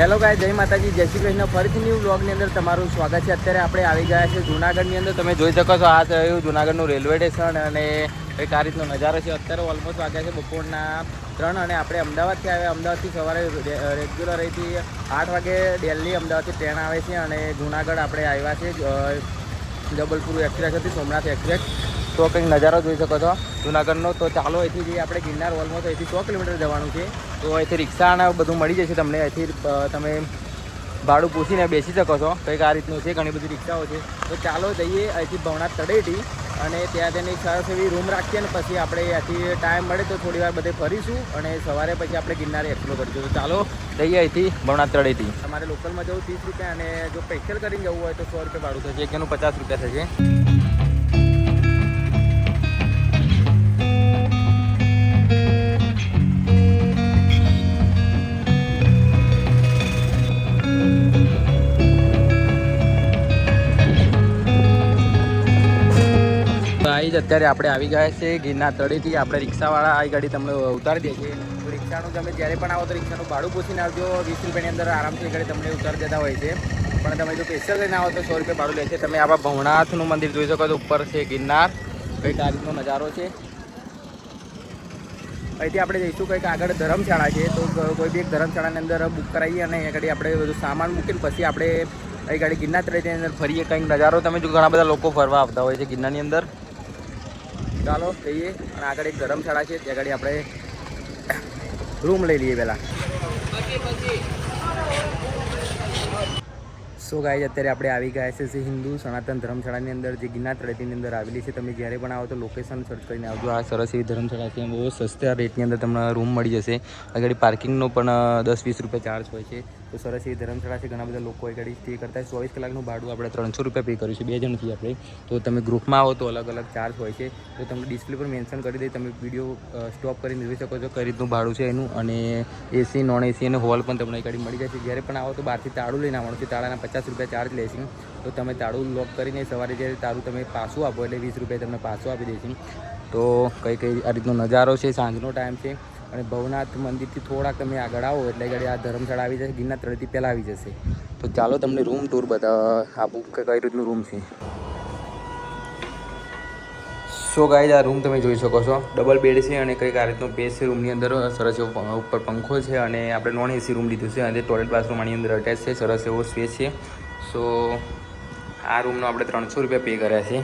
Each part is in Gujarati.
ગાય જય માતાજી, જય શ્રી કૃષ્ણ. ફરીથી ન્યૂ બ્લોગની અંદર તમારું સ્વાગત છે. અત્યારે આપણે આવી ગયા છે જુનાગઢની અંદર. તમે જોઈ શકો છો, આ થયું જુનાગઢનું રેલવે સ્ટેશન અને એક આ રીતનો નજારો છે. અત્યારે ઓલમોસ્ટ વાગ્યા છે બપોરના ત્રણ અને આપણે અમદાવાદથી આવ્યા. અમદાવાદથી સવારે રેગ્યુલર અહીંથી આઠ વાગે દિલ્હી અમદાવાદથી ટ્રેન આવે છે અને જુનાગઢ આપણે આવ્યા છે જબલપુર એક્સપ્રેસ હતી સોમનાથ એક્સપ્રેસ તો કંઈક નજારો જોઈ શકો છો. જુનાગઢનો તો ચાલો અહીંથી જઈએ આપણે ગિરનાર ઓલમોસ્ટ અહીંથી સો કિલોમીટર જવાનું છે. તો અહીંથી રિક્ષા અને બધું મળી જશે તમને. અહીંથી તમે ભાડું પૂછીને બેસી શકો છો. કંઈક આ રીતનું છે, ઘણી બધી રિક્ષાઓ છે. તો ચાલો જઈએ અહીંથી ભવનાથ તળેટી અને ત્યાં તેની સરસ એવી રૂમ રાખીએ ને પછી આપણે અહીંથી ટાઈમ મળે તો થોડી વાર બધે ફરીશું અને સવારે પછી આપણે ગિરનારે એક્સપ્લોર કરીશું. તો ચાલો જઈએ અહીંથી ભવનાથ તળેટી. તમારે લોકલમાં જવું ત્રીસ રૂપિયા અને જો સ્પેશિયલ કરીને જવું હોય તો સો રૂપિયા ભાડું થશે. એકનું પચાસ રૂપિયા થશે. ગાઈઝ અત્યારે આપણે આવી ગયા છે ગિરનાર તળેથી. આપણે રિક્ષાવાળા આ ગાડી તમને ઉતારી દે છે રિક્ષાનું તમે જ્યારે પણ આવો તો રિક્ષાનું ભાડું પૂછીને આવજો. વીસ રૂપિયાની અંદર આરામથી ગાડી તમને ઉતારી દેતા હોય છે. પણ તમે જો સ્પેશિયલ લઈને આવો તો સો રૂપિયા ભાડું લે છે. તમે આવા ભવનાથનું મંદિર જોઈ શકો છો. ઉપર છે ગિરનાર. કંઈક આ રીતનો નજારો છે. અહીંથી આપણે જઈશું કંઈક આગળ ધર્મશાળા છે. તો કોઈ બી એક ધર્મશાળાની અંદર બુક કરાવીએ અને એ ગાડી આપણે બધું સામાન મૂકીને પછી આપણે એ ગાડી ગિરનાર તળેટીની અંદર ફરીએ. કંઈક નજારો તમે જો ઘણા બધા લોકો ફરવા આવતા હોય છે ગિરનારની અંદર. ચાલો જઈએ અને આગળ એક ધર્મશાળા છે, ત્યાં આગળ આપણે રૂમ લઈ લઈએ પહેલાં. સો ગાય અત્યારે આપણે આવી ગયા છે હિન્દુ સનાતન ધર્મશાળાની અંદર, જે ગિરનાર તળેટીની અંદર આવેલી છે. તમે જ્યારે પણ આવો તો લોકેશન સર્ચ કરીને આવજો. આ સરસ એવી ધર્મશાળા છે. બહુ સસ્તા રેટની અંદર તમને રૂમ મળી જશે. આગળ પાર્કિંગનો પણ દસ વીસ રૂપિયા ચાર્જ હોય છે. તો સરસ એ ધર્મશાળા છે. ઘણા બધા લોકો આગળ સ્ટે કરતા ચોવીસ કલાકનું ભાડું આપણે ત્રણસો રૂપિયા પે કરીશું બે જણ છીએ આપણે. તો તમે ગ્રુપમાં આવો તો અલગ અલગ ચાર્જ હોય છે. તો તમને ડિસ્પ્લે પર મેન્શન કરી દઈ તમે વીડિયો સ્ટોપ કરીને જોઈ શકો છો કઈ રીતનું ભાડું છે એનું. અને એસી નોન એસી અને હોલ પણ તમને ગાડી મળી જાય છે. જ્યારે પણ આવો તો બહારથી તાળું લઈને આવવાનું છે. તાળાના પચાસ રૂપિયા ચાર્જ લેશે તો તમે તાળું લોક કરીને સવારે જ્યારે તાળું તમે પાછું આપો એટલે વીસ રૂપિયા તમને પાછું આપી દેશે તો કઈ કઈ આ રીતનો નજારો છે. સાંજનો ટાઈમ છે. અને ભવનાથ મંદિરથી થોડાક તમે આગળ આવો એટલે ગાડી આ ધર્મશાળા આવી જશે, ગિરનાર તળેથી પહેલાં આવી જશે. તો ચાલો તમને રૂમ ટૂર બતાવ આપું કે કઈ રીતનું રૂમ છે? સો ગાઈઝ આ રૂમ તમે જોઈ શકો છો. ડબલ બેડ છે અને કંઈક આ રીતનો બેડ છે રૂમની અંદર, સરસ એવો ઉપર પંખો છે અને આપણે નોન એસી રૂમ લીધું છે અને ટોયલેટ બાથરૂમ આની અંદર અટેચ છે, સરસ એવો સ્પેસ છે. સો આ રૂમનો આપણે ત્રણસો રૂપિયા પે કર્યા છે.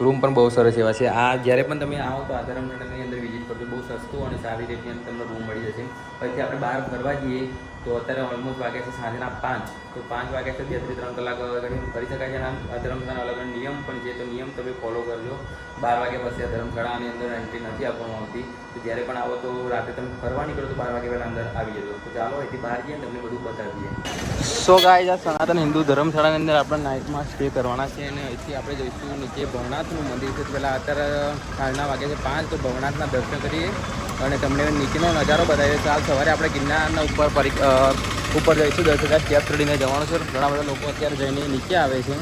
રૂમ પણ બહુ સરસ એવા છે. આ જ્યારે પણ તમે આવો તો આધાર નગરની અંદર વિઝિટ કરજો. બહુ સસ્તું અને સારી રીતની અંદર તમને રૂમ મળી જશે. પછી આપણે બહાર ફરવા જઈએ તો અત્યારે ઓલમોસ્ટ વાગે છે સાંજના પાંચ. તો પાંચ વાગ્યા છે, બે ત્રણ કલાક કરી શકાય છે અને આ ધર્મશાળા અલગ અલગ નિયમ પણ છે તો નિયમ તમે ફોલો કરજો. બાર વાગ્યા પછી આ ધર્મશાળાની અંદર એન્ટ્રી નથી આપવામાં આવતી. તો જ્યારે પણ આવો તો રાતે તમે ફરવા નીકળો તો બાર વાગ્યા પહેલાં અંદર આવી જજો. તો ચાલો અહીંથી બહાર જઈએ તમને બધું બતાવીએ. સો ગાય આ સનાતન હિન્દુ ધર્મશાળાની અંદર આપણે નાઇટમાં સ્ટે કરવાના છે અને અહીંથી આપણે જઈશું નીચે ભવનાથનું મંદિર. છે પહેલાં અત્યારે સાંજના વાગે છે પાંચ, તો ભવનાથના દર્શન કરીએ. અને તમને નીચેનો નજારો બતાવીએ તો આ સવારે આપણે ગિરનારના ઉપર પરિ ઉપર જઈશું. દસ હજાર સ્ટેપ ચડીને જવાનું છે. ઘણા બધા લોકો અત્યારે જઈને નીચે આવે છે.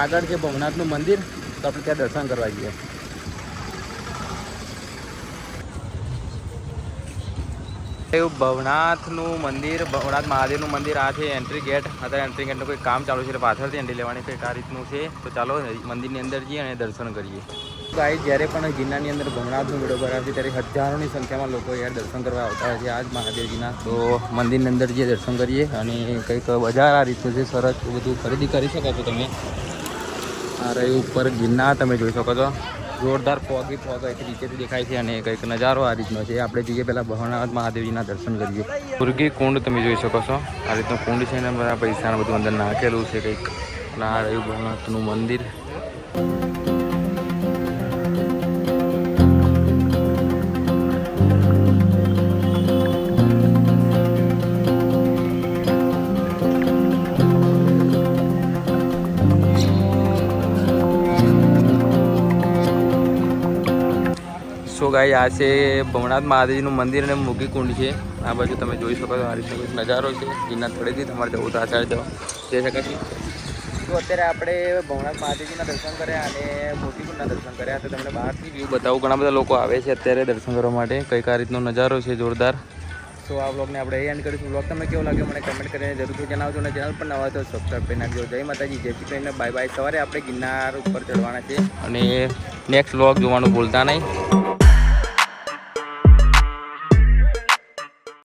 આગળ છે ભવનાથનું મંદિર, તો આપણે ત્યાં દર્શન કરવા જઈએ. એવું ભવનાથનું મંદિર, ભવનાથ મહાદેવનું મંદિર, આ છે એન્ટ્રી ગેટ અત્યારે એન્ટ્રી ગેટનું કોઈ કામ ચાલુ છે પાછળથી એન્ટ્રી લેવાની કંઈક આ રીતનું છે. તો ચાલો મંદિરની અંદર જઈએ અને દર્શન કરીએ. ગાઈ જ્યારે પણ ગિરનારની અંદર ભવનાથનું વીડિયો છે ત્યારે હજારોની સંખ્યામાં લોકો યાર દર્શન કરવા આવતા હોય છે. આજ મહાદેવજીના. તો મંદિરની અંદર જઈએ, દર્શન કરીએ અને કંઈક બજાર આ રીતનું છે, સરસ બધું ખરીદી કરી શકો છો તમે. આ રહ્યું ઉપર ગિરનાર, તમે જોઈ શકો છો. જોરદાર ફોગી ફોગ અહીંથી નીચેથી દેખાય છે અને કંઈક નજારો આ રીતનો છે. આપણે જઈએ પહેલાં ભવનાથ મહાદેવજીના દર્શન કરીએ. મુરગી કુંડ તમે જોઈ શકો છો. આ રીતનું કુંડ છે ને બધા પૈસાને બધું અંદર નાખેલું છે કંઈક. અને આ રહ્યું ભવનાથનું મંદિર. સો ગાય આ છે ભવનાથ મહાદેવજીનું મંદિર અને મુગી કુંડ છે. આ બાજુ તમે જોઈ શકો છો, આ નજારો છે. ગિરનાર થોડેથી તમારે જવું તો આચાર જવા. જઈ શકાશે તો અત્યારે આપણે ભવનાથ મહાદેવજીના દર્શન કર્યા અને મોતીકુંડના દર્શન કર્યા. તો તમને બહારથી વ્યૂ બતાવું. ઘણા બધા લોકો આવે છે અત્યારે દર્શન કરવા માટે. કંઈક આ રીતનો નજારો છે, જોરદાર. સો આ બ્લોગને આપણે એન્ડ કરીશું. બ્લોગ તમને કેવો લાગ્યો મને કમેન્ટ કરીને જરૂરથી જણાવજો અને ચેનલ પર નવા તો સબસ્ક્રાઈબ કરી નાખજો. જય માતાજી, જય શ્રી કૃષ્ણ. બાય બાય સવારે આપણે ગિરનાર ઉપર ચડવાના છે અને નેક્સ્ટ બ્લોગ જોવાનું ભૂલતા નહીં.